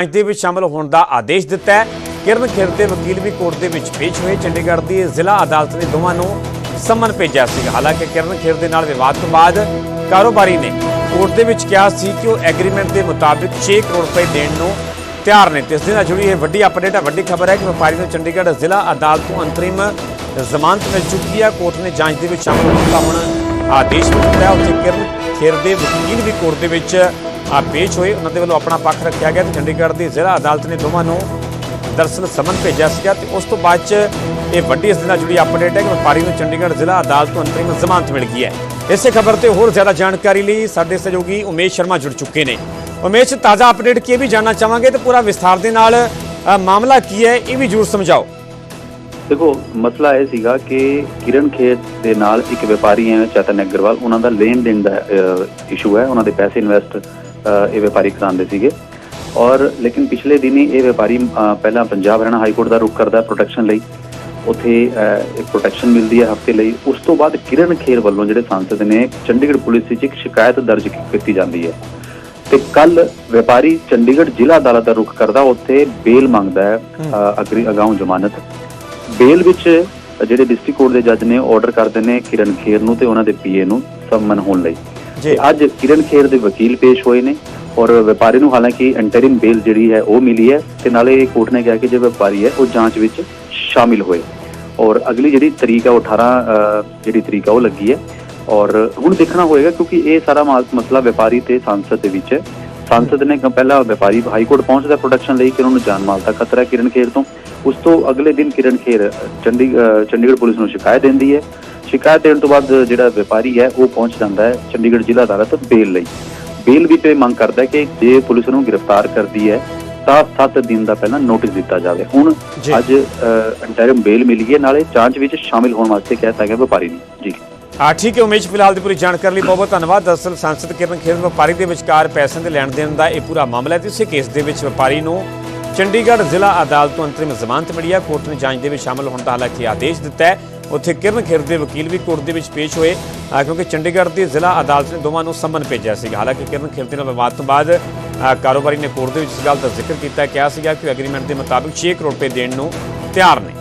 ਜਾਂਚ ਦੇ ਵਿੱਚ ਸ਼ਾਮਲ ਹੋਣ ਦਾ ਆਦੇਸ਼ ਦਿੱਤਾ ਹੈ। ਕਿਰਨ ਖੇਰ ਦੇ ਵਕੀਲ ਵੀ ਕੋਰਟ ਦੇ ਵਿੱਚ ਪੇਸ਼ ਹੋਏ। ਚੰਡੀਗੜ੍ਹ ਦੀ ਜ਼ਿਲ੍ਹਾ ਅਦਾਲਤ ਨੇ ਦੋਵਾਂ ਨੂੰ ਸੰਮਨ ਭੇਜਿਆ ਸੀ। ਹਾਲਾਂਕਿ ਕਿਰਨ ਖੇਰ ਦੇ ਨਾਲ ਵਿਵਾਦ ਤੋਂ ਬਾਅਦ ਕਾਰੋਬਾਰੀ ਨੇ ਕੋਰਟ ਦੇ ਵਿੱਚ ਕਿਹਾ ਸੀ ਕਿ ਉਹ ਐਗਰੀਮੈਂਟ ਦੇ ਮੁਤਾਬਿਕ 6 ਕਰੋੜ ਰੁਪਏ ਦੇਣ ਨੂੰ ਤਿਆਰ ਨੇ। ਤੇ ਇਸ ਦੇ ਨਾਲ ਜੁੜੀ ਇਹ ਵੱਡੀ ਅਪਡੇਟ ਹੈ ਵੱਡੀ ਖਬਰ ਹੈ ਕਿ ਵਪਾਰੀ ਨੂੰ ਚੰਡੀਗੜ੍ਹ ਜ਼ਿਲ੍ਹਾ ਅਦਾਲਤ ਤੋਂ ਅੰਤਰਿਮ ਜ਼ਮਾਨਤ ਮਿਲ ਚੁੱਕੀ ਹੈ। ਕੋਰਟ ਨੇ ਜਾਂਚ ਦੇ ਵਿੱਚ ਸ਼ਾਮਲ ਹੋਣ ਦਾ ਹੁਣ ਆਦੇਸ਼ ਵੀ ਦਿੱਤਾ ਹੈ। ਉੱਥੇ ਕਿਰਨ ਖੇਰ ਦੇ ਵਕੀਲ ਵੀ ਕੋਰਟ ਦੇ ਵਿੱਚ ਆ ਪੇਸ਼ ਹੋਏ, ਉਹਨਾਂ ਦੇ ਵੱਲੋਂ ਆਪਣਾ ਪੱਖ ਰੱਖਿਆ ਗਿਆ ਤੇ ਚੰਡੀਗੜ੍ਹ ਦੀ ਜ਼ਿਲ੍ਹਾ ਅਦਾਲਤ ਨੇ ਦੋਵਾਂ ਨੂੰ ਦਰਸਲ ਸਮਨ ਭੇਜਿਆ ਸੀਗਾ ਤੇ ਉਸ ਤੋਂ ਬਾਅਦ ਚ ਇਹ ਵੱਡੀ ਇਸ ਨਾਲ ਜੁੜੀ ਅਪਡੇਟ ਹੈ ਕਿ ਵਪਾਰੀ ਨੂੰ ਚੰਡੀਗੜ੍ਹ ਜ਼ਿਲ੍ਹਾ ਅਦਾਲਤ ਤੋਂ ਅੰਤਰਿਮ ਜ਼ਮਾਨਤ ਮਿਲ ਗਈ ਹੈ। ਇਸੇ ਖਬਰ ਤੇ ਹੋਰ ਜ਼ਿਆਦਾ ਜਾਣਕਾਰੀ ਲਈ ਸਾਡੇ ਸਹਿਯੋਗੀ ਉਮੇਸ਼ ਸ਼ਰਮਾ ਜੁੜ ਚੁੱਕੇ ਨੇ। ਉਮੇਸ਼, ਤਾਜ਼ਾ ਅਪਡੇਟ ਕੀ ਵੀ ਜਾਨਣਾ ਚਾਹਾਂਗੇ ਤੇ ਪੂਰਾ ਵਿਸਥਾਰ ਦੇ ਨਾਲ ਮਾਮਲਾ ਕੀ ਹੈ ਇਹ ਵੀ ਜ਼ਰੂਰ ਸਮਝਾਓ। ਦੇਖੋ, ਮਸਲਾ ਇਹ ਸੀਗਾ ਕਿ ਕਿਰਨ ਖੇਤ ਦੇ ਨਾਲ ਇੱਕ ਵਪਾਰੀ ਹੈ, ਚਤਨ ਅਗਰਵਾਲ, ਉਹਨਾਂ ਦਾ ਲੈਣ ਦੇਣ ਦਾ ਇਸ਼ੂ ਹੈ, ਉਹਨਾਂ ਦੇ ਪੈਸੇ ਇਨਵੈਸਟ ਇਹ ਵਪਾਰੀ ਕਰਾਉਂਦੇ ਸੀਗੇ। ਔਰ ਲੇਕਿਨ ਪਿਛਲੇ ਦਿਨੀ ਇਹ ਵਪਾਰੀ ਪਹਿਲਾਂ ਪੰਜਾਬ ਹਰਿਆਣਾ ਹਾਈ ਕੋਰਟ ਦਾ ਰੁਖ ਕਰਦਾ ਪ੍ਰੋਟੈਕਸ਼ਨ ਲਈ। ਉੱਥੇ ਇੱਕ ਪ੍ਰੋਟੈਕਸ਼ਨ ਮਿਲਦੀ ਹੈ ਹਫ਼ਤੇ ਲਈ। ਉਸ ਤੋਂ ਬਾਅਦ ਕਿਰਨ ਖੇਰ ਵੱਲੋਂ ਜਿਹੜੇ ਸੰਸਦ ਨੇ ਚੰਡੀਗੜ੍ਹ ਪੁਲਿਸ ਵਿੱਚ ਇੱਕ ਸ਼ਿਕਾਇਤ ਦਰਜ ਕੀਤੀ ਜਾਂਦੀ ਹੈ। ਤੇ ਕੱਲ ਵਪਾਰੀ ਚੰਡੀਗੜ੍ਹ ਜ਼ਿਲ੍ਹਾ ਅਦਾਲਤ ਦਾ ਰੁਖ ਕਰਦਾ ਉੱਥੇ ਬੇਲ ਮੰਗਦਾ ਹੈ ਅਗਰੀ ਅਗਾਊਂ ਜ਼ਮਾਨਤ। ਬੇਲ ਵਿੱਚ ਜਿਹੜੇ ਡਿਸਟ੍ਰਿਕਟ ਕੋਰਟ ਦੇ ਜੱਜ ਨੇ ਆਰਡਰ ਕਰਦੇ ਨੇ ਕਿਰਨ ਖੇਰ ਨੂੰ ਤੇ ਉਹਨਾਂ ਦੇ ਪੀਏ ਨੂੰ ਸੰਮਨ ਹੋਣ ਲਈ। ਜੀ, ਅੱਜ ਕਿਰਨ ਖੇਰ ਦੇ ਵਕੀਲ ਪੇਸ਼ ਹੋਏ ਨੇ ਔਰ ਵਪਾਰੀ ਨੂੰ ਹਾਲਾਂਕਿ ਇੰਟਰਿਮ ਬੇਲ ਜਿਹੜੀ ਹੈ ਉਹ ਮਿਲੀ ਹੈ ਤੇ ਨਾਲੇ ਕੋਰਟ ਨੇ ਕਿਹਾ ਕਿ ਜੇ ਵਪਾਰੀ ਹੈ, ਉਹ ਜਾਂਚ ਵਿੱਚ ਸ਼ਾਮਿਲ ਹੋਏ। ਔਰ ਅਗਲੀ ਜਿਹੜੀ ਤਰੀਕ ਹੈ ਉਹ 18 ਜਿਹੜੀ ਤਰੀਕ ਹੈ ਉਹ ਲੱਗੀ ਹੈ। ਔਰ ਹੁਣ ਦੇਖਣਾ ਹੋਏਗਾ ਕਿਉਂਕਿ ਇਹ ਸਾਰਾ ਮਾ- ਮਸਲਾ ਵਪਾਰੀ ਤੇ ਸੰਸਦ ਦੇ ਵਿੱਚ ਹੈ। ਸੰਸਦ ਨੇ ਪਹਿਲਾਂ ਵਪਾਰੀ ਹਾਈ ਕੋਰਟ ਪਹੁੰਚਦਾ ਪ੍ਰੋਟੈਕਸ਼ਨ ਲਈ ਕਿ ਉਹਨਾਂ ਨੂੰ ਜਾਨ ਮਾਲ ਦਾ ਖਤਰਾ ਕਿਰਨ ਖੇਰ ਤੋਂ। ਉਸ ਤੋਂ ਅਗਲੇ ਦਿਨ ਕਿਰਨ ਖੇਰ ਚੰਡੀਗੜ੍ਹ ਪੁਲਿਸ ਨੂੰ ਸ਼ਿਕਾਇਤ ਦਿੰਦੀ ਹੈ। ਸ਼ਿਕਾਇਤ ਦੇਣ ਤੋਂ ਬਾਅਦ ਜਿਹੜਾ ਵਪਾਰੀ ਹੈ ਉਹ ਪਹੁੰਚ ਜਾਂਦਾ ਹੈ ਚੰਡੀਗੜ੍ਹ ਜ਼ਿਲ੍ਹਾ ਅਦਾਲਤ ਬੇਲ ਲਈ। ਬੇਲ ਵੀ ਤੇ ਮੰਗ ਕਰਦਾ ਹੈ ਕਿ ਜੇ ਪੁਲਿਸ ਨੂੰ ਗ੍ਰਿਫਤਾਰ ਕਰਦੀ ਹੈ ਤਾਂ 7 ਦਿਨ ਦਾ ਪਹਿਲਾਂ ਨੋਟਿਸ ਦਿੱਤਾ ਜਾਵੇ। ਹੁਣ। ਅੱਜ ਇੰਟਰਮ ਬੇਲ ਮਿਲ ਹੈ ਨਾਲੇ ਜਾਂਚ ਵਿੱਚ ਸ਼ਾਮਿਲ ਹੋਣ ਵਾਸਤੇ ਕਹਿਤਾ ਗਿਆ ਵਪਾਰੀ ਨੂੰ। ਜੀ। ਆ ਠੀਕ ਹੈ ਉਮੇਸ਼ ਫਿਲਹਾਲ ਦੀ ਪੂਰੀ ਜਾਣਕਾਰੀ ਲਈ ਬਹੁਤ ਬਹੁਤ ਧੰਨਵਾਦ। ਦਰਅਸਲ ਸੰਸਦ ਕਿਰਨ ਖੇਰ ਵਪਾਰੀ ਦੇ ਵਿਚਕਾਰ ਪੈਸਿਆਂ ਦੇ ਲੈਣ ਦੇਣ ਦਾ ਇਹ ਪੂਰਾ ਮਾਮਲਾ ਹੈ। ਤੇ ਇਸੇ ਕੇਸ ਦੇ ਵਿੱਚ ਵਪਾਰੀ ਨੂੰ ਚੰਡੀਗੜ੍ਹ ਜ਼ਿਲ੍ਹਾ ਅਦਾਲਤ ਤੋਂ ਅੰਤਰਿਮ ਜ਼ਮਾਨਤ ਮਿਲੀ ਹੈ। ਕੋਰਟ ਨੇ ਜਾਂਚ ਦੇ ਵਿੱਚ ਸ਼ਾਮਲ ਹੋਣ ਦਾ ਹਾਲਾਂਕਿ ਆਦੇਸ਼ ਦਿੱਤਾ ਹੈ। ਉੱਥੇ ਕਿਰਨ ਖੇਰ ਦੇ ਵਕੀਲ ਵੀ ਕੋਰਟ ਦੇ ਵਿੱਚ ਪੇਸ਼ ਹੋਏ ਕਿਉਂਕਿ ਚੰਡੀਗੜ੍ਹ ਦੀ ਜ਼ਿਲ੍ਹਾ ਅਦਾਲਤ ਨੇ ਦੋਵਾਂ ਨੂੰ ਸੰਮਨ ਭੇਜਿਆ ਸੀਗਾ। ਹਾਲਾਂਕਿ ਕਿਰਨ ਖੇਰ ਦੇ ਨਾਲ ਵਿਵਾਦ ਤੋਂ ਬਾਅਦ ਕਾਰੋਬਾਰੀ ਨੇ ਕੋਰਟ ਦੇ ਵਿੱਚ ਇਸ ਗੱਲ ਦਾ ਜ਼ਿਕਰ ਕੀਤਾ, ਕਿਹਾ ਸੀਗਾ ਕਿ ਐਗਰੀਮੈਂਟ ਦੇ ਮੁਤਾਬਿਕ 6 ਕਰੋੜ ਰੁਪਏ ਦੇਣ ਨੂੰ ਤਿਆਰ ਨੇ।